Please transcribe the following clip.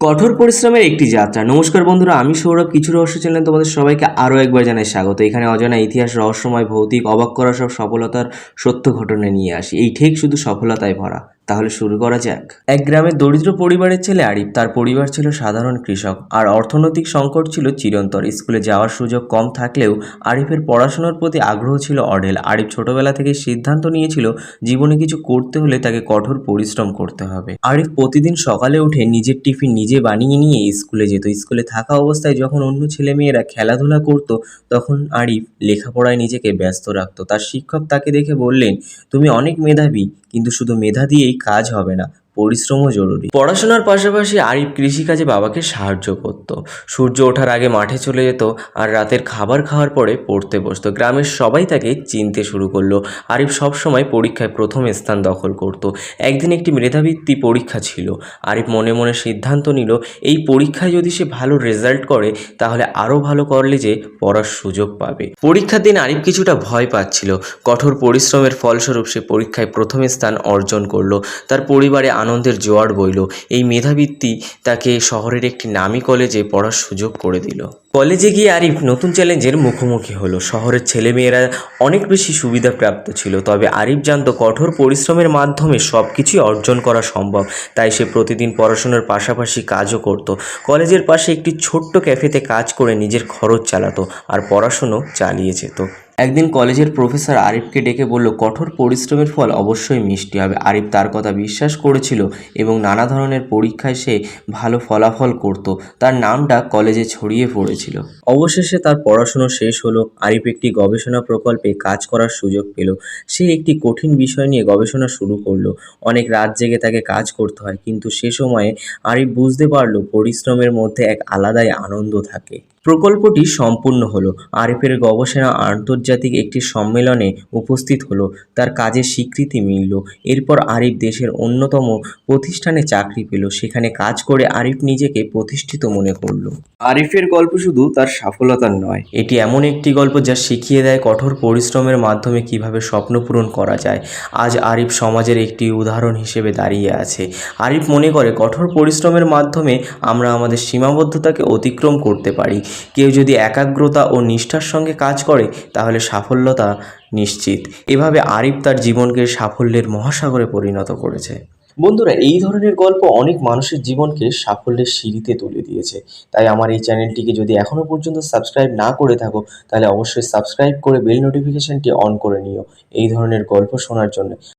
কঠোর পরিশ্রমের একটি যাত্রা। নমস্কার বন্ধুরা, আমি সৌরভ। কিছু রহস্য চ্যানেল তোমাদের সবাইকে আরও একবার জানাই স্বাগত। এখানে অজানা ইতিহাস, রহস্যময়, ভৌতিক, অবাক করা সব সফলতার সত্য ঘটনা নিয়ে আসি। এই ঠিক শুধু সফলতায় ভরা। তাহলে শুরু করা যাক। এক গ্রামের দরিদ্র পরিবারের ছেলে আরিফ, তার পরিবার ছিল সাধারণ কৃষক, আর অর্থনৈতিক সংকট ছিল চিরন্তর স্কুলে যাওয়ার সুযোগ কম থাকলেও আরিফের পড়াশোনার প্রতি আগ্রহ ছিল অঢেল। আরিফ ছোটবেলা থেকে সিদ্ধান্ত নিয়েছিল, জীবনে কিছু করতে হলে তাকে কঠোর পরিশ্রম করতে হবে। আরিফ প্রতিদিন সকালে উঠে নিজের টিফিন নিজে বানিয়ে নিয়ে স্কুলে যেত। স্কুলে থাকা অবস্থায় যখন অন্য ছেলেমেয়েরা খেলাধুলা করত, তখন আরিফ লেখাপড়ায় নিজেকে ব্যস্ত রাখতো। তার শিক্ষক তাকে দেখে বললেন, তুমি অনেক মেধাবী, কিন্তু শুধু মেধা দিয়েই কাজ হবে না। পরিশ্রমও জরুরি। পড়াশোনার পাশাপাশি আরিফ কৃষিকাজে বাবাকে সাহায্য করত। সূর্য ওঠার আগে মাঠে চলে যেত আর রাতের খাবার খাওয়ার পরে পড়তে বসতো। গ্রামের সবাই তাকে চিনতে শুরু করল। আরিফ সবসময় পরীক্ষায় প্রথম স্থান দখল করত। একদিন একটি মেধাবৃত্তি পরীক্ষা ছিল। আরিফ মনে মনে সিদ্ধান্ত নিল, এই পরীক্ষায় যদি সে ভালো রেজাল্ট করে, তাহলে আরও ভালো করলে যে পড়ার সুযোগ পাবে। পরীক্ষার দিন আরিফ কিছুটা ভয় পাচ্ছিল। কঠোর পরিশ্রমের ফলস্বরূপ সে পরীক্ষায় প্রথম স্থান অর্জন করল। তার পরিবারে আনন্দের জোয়ার বইল। এই মেধাবৃত্তি তাকে শহরের একটি নামী কলেজে পড়ার সুযোগ করে দিল। কলেজে গিয়ে আরিফ নতুন চ্যালেঞ্জের মুখোমুখি হলো। শহরের ছেলেমেয়েরা অনেক বেশি সুবিধাপ্রাপ্ত ছিল, তবে আরিফ জানত কঠোর পরিশ্রমের মাধ্যমে সব কিছুই অর্জন করা সম্ভব, তাই সে প্রতিদিন পড়াশোনার পাশাপাশি কাজও করত। কলেজের পাশে একটি ছোট্ট ক্যাফেতে কাজ করে নিজের খরচ চালাতো আর পড়াশুনো চালিয়ে যেত। একদিন কলেজের প্রফেসর আরিফকে ডেকে বলল, কঠোর পরিশ্রমের ফল অবশ্যই মিষ্টি হবে। আরিফ তার কথা বিশ্বাস করেছিল এবং নানা ধরনের পরীক্ষায় সে ভালো ফলাফল করত। তার নামটা কলেজে ছড়িয়ে পড়েছিল। অবশেষে তার পড়াশুনো শেষ হলো, আরিফ একটি গবেষণা প্রকল্পে কাজ করার সুযোগ পেল। সে একটি কঠিন বিষয় নিয়ে গবেষণা শুরু করল। অনেক রাত জেগে তাকে কাজ করতে হয়, কিন্তু সে সময়ে আরিফ বুঝতে পারল পরিশ্রমের মধ্যে এক আলাদাই আনন্দ থাকে। প্রকল্পটি সম্পূর্ণ হলো। আরিফের গবেষণা আন্তর্জাতিক একটি সম্মেলনে উপস্থিত হলো। তার কাজের স্বীকৃতি মিলল। এরপর আরিফ দেশের অন্যতম প্রতিষ্ঠানে চাকরি পেল। সেখানে কাজ করে আরিফ নিজেকে প্রতিষ্ঠিত মনে করল। আরিফের গল্প শুধু তার সফলতার নয়। এটি এমন একটি গল্প যা শিখিয়ে দেয় কঠোর পরিশ্রমের মাধ্যমে কীভাবে স্বপ্ন পূরণ করা যায়। আজ আরিফ সমাজের একটি উদাহরণ হিসেবে দাঁড়িয়ে আছে। আরিফ মনে করে কঠোর পরিশ্রমের মাধ্যমে আমরা আমাদের সীমাবদ্ধতাকে অতিক্রম করতে পারি। কেউ যদি একাগ্রতা ও নিষ্ঠার সঙ্গে কাজ করে, তাহলে সাফল্যতা নিশ্চিত। এভাবে আরিফ তার জীবনকে সাফল্যের মহাসাগরে পরিণত করেছে। বন্ধুরা, এই ধরনের গল্প অনেক মানুষের জীবনকে সাফল্যের সিঁড়িতে তুলে দিয়েছে। তাই আমার এই চ্যানেলটিকে যদি এখনও পর্যন্ত সাবস্ক্রাইব না করে থাকো, তাহলে অবশ্যই সাবস্ক্রাইব করে বেল নোটিফিকেশনটি অন করে নিও এই ধরনের গল্প শোনার জন্য।